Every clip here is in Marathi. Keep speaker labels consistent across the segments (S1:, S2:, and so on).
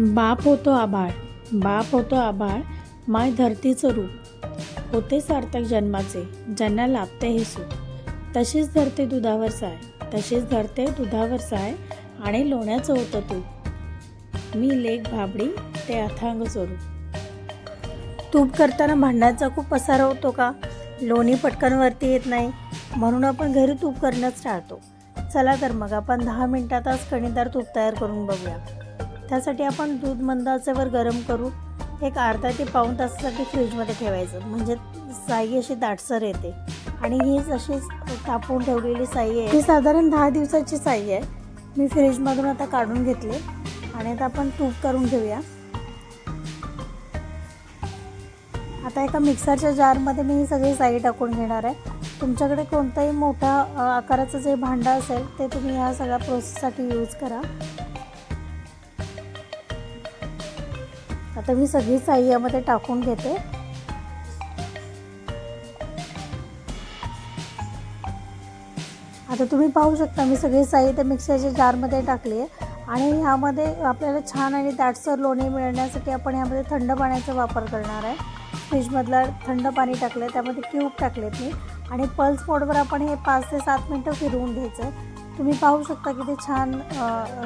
S1: बाप होतो आभाळ बाप होतो आभाळ माय धरतीचं रूप. होते सार्थक जन्माचे ज्यांना लाभते हे सुख. तशीच धरते दुधावर साय तशीच धरते दुधावर साय आणि लोण्याचं होतं तूप. मी लेख भाबडी ते अथांग स्वरूप. तूप करताना भांडण्याचा खूप पसारा होतो का? लोणी पटकनवरती येत नाही. म्हणून आपण घरी तूप करणंच टाळतो. चला तर मग आपण दहा मिनिटातच कणीदार तूप तयार करून बघूया. त्यासाठी आपण दूध मंदाचेवर गरम करू. एक अर्धा ते पाऊण तासासाठी फ्रीजमध्ये ठेवायचं. म्हणजे साई अशी दाटसर येते. आणि हीच अशीच तापवून ठेवलेली साई आहे ही साधारण दहा दिवसाची साई आहे. मी फ्रीजमधून आता काढून घेतले. आणि आता आपण तूप करून घेऊया. आता एका मिक्सरच्या जारमध्ये मी ही सगळी साई टाकून घेणार आहे. तुमच्याकडे कोणताही मोठा आकाराचं जे भांडं असेल ते तुम्ही ह्या सगळ्या प्रोसेससाठी यूज करा. आता मी सगळी साई यामध्ये टाकून घेते. आता तुम्ही पाहू शकता मी सगळी साई त्या मिक्सरच्या जारमध्ये टाकली आहे. आणि ह्यामध्ये आपल्याला छान आणि दाटसर लोणी मिळण्यासाठी आपण ह्यामध्ये थंड पाण्याचा वापर करणार आहे. फ्रीजमधलं थंड पाणी टाकलं आहे त्यामध्ये क्यूब टाकलेत मी. आणि पल्स मोडवर आपण हे पाच ते सात मिनटं फिरवून घ्यायचं आहे. तुम्ही पाहू शकता की ते छान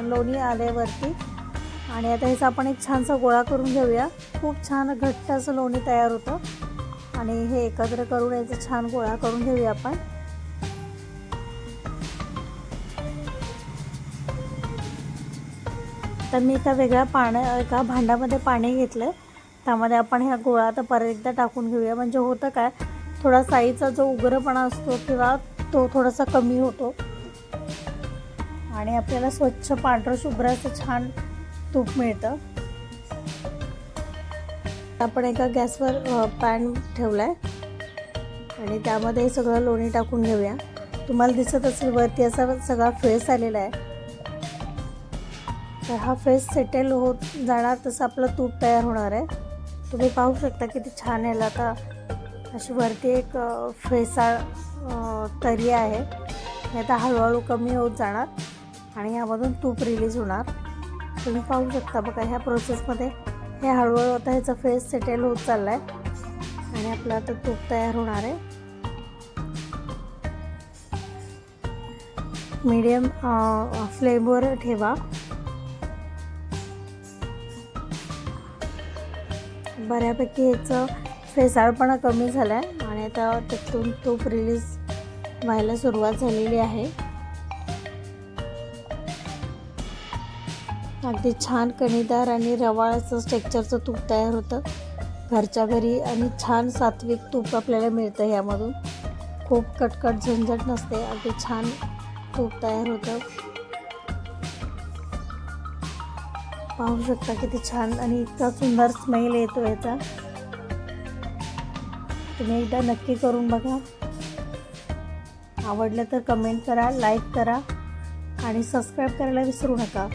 S1: लोणी आल्यावरती आणि आता ह्याचा आपण एक छानसा गोळा करून घेऊया. खूप छान घट्ट असं लोणी तयार होतं. आणि हे एकत्र करून याचा छान गोळा करून घेऊया आपण. तर मी एका वेगळ्या पाण्या एका भांड्यामध्ये पाणी घेतलं त्यामध्ये आपण ह्या गोळा आता परत एकदा टाकून घेऊया. म्हणजे होतं काय थोडा साईचा जो उग्रपणा असतो किंवा तो थोडासा कमी होतो. आणि आपल्याला स्वच्छ पांढरं शुभ्र असं छान तूप मिळतं. आपण एका गॅसवर पॅन ठेवला आहे आणि त्यामध्ये सगळं लोणी टाकून घेऊया. तुम्हाला दिसत असेल वरती असा सगळा फेस आलेला आहे. तर हा फेस सेटल होत जाणार तसं आपलं तूप तयार होणार आहे. तुम्ही पाहू शकता किती छान याला आता अशी वरती एक अ, फेसाळ तरी आहे. आता हळूहळू कमी होत जाणार. आणि ह्यामधून तूप रिलीज होणार. तुम्ही पाहू शकता बघा ह्या प्रोसेसमध्ये हे हळूहळू आता ह्याचा फेस सेटल होत चालला आहे आणि आपलं आता तूप तयार होणार आहे. मीडियम फ्लेमवर ठेवा. बऱ्यापैकी ह्याचं फेसाळपणा कमी झाला आहे आणि आता त्यातून तूप रिलीज व्हायला सुरुवात झालेली आहे. अगदी छान कणीदार आणि रवाळाचं असं स्ट्रेक्चरचं तूप तयार होतं. घरच्या घरी आणि छान सात्विक तूप आपल्याला मिळतं ह्यामधून. खूप कटकट झंझट नसते. अगदी छान तूप तयार होतं. पाहू शकता किती छान आणि इतका सुंदर स्मेल येतो याचा. तुम्ही एकदा नक्की करून बघा. आवडलं तर कमेंट करा लाईक करा आणि सबस्क्राईब करायला विसरू नका.